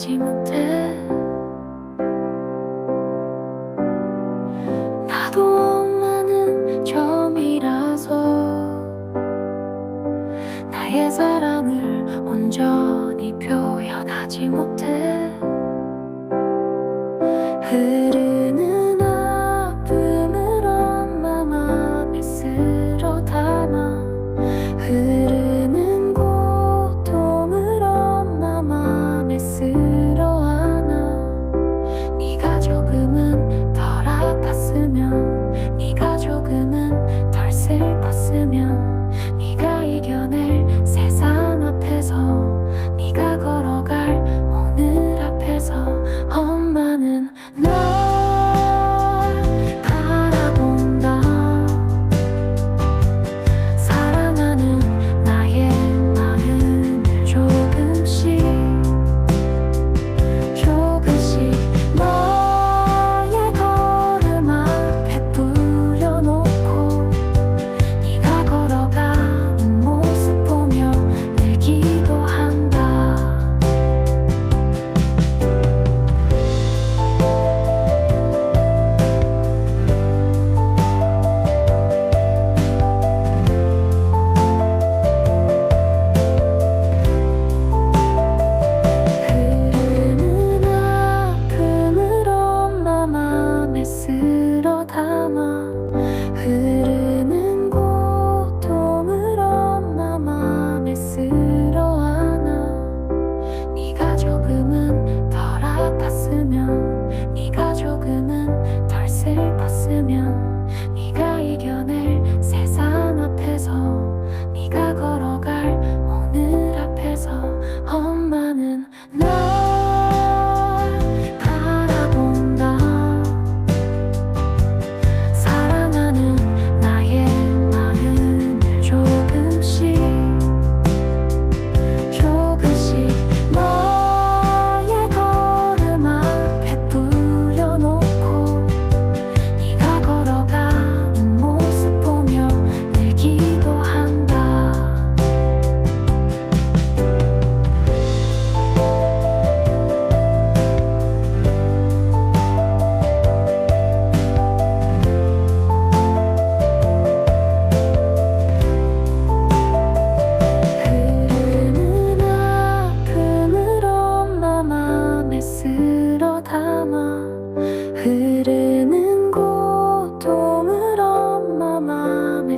하지 못해. 나도 엄마는 처음이라서 나의 사랑을 온전히 표현하지 못해. 흐르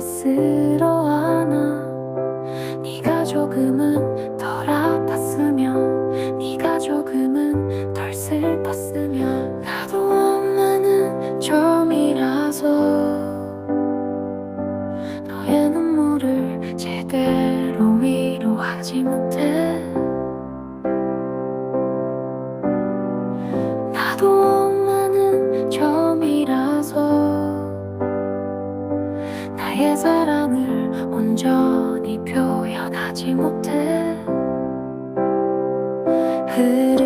쓸어안아 네가 조금은 덜 아팠으면 네가 조금은 덜 슬펐으면. 나도 엄마는 처음이라서 너의 눈물을 제대로 위로하지 못 나의 사랑을 온전히 표현하지 못해. 흐르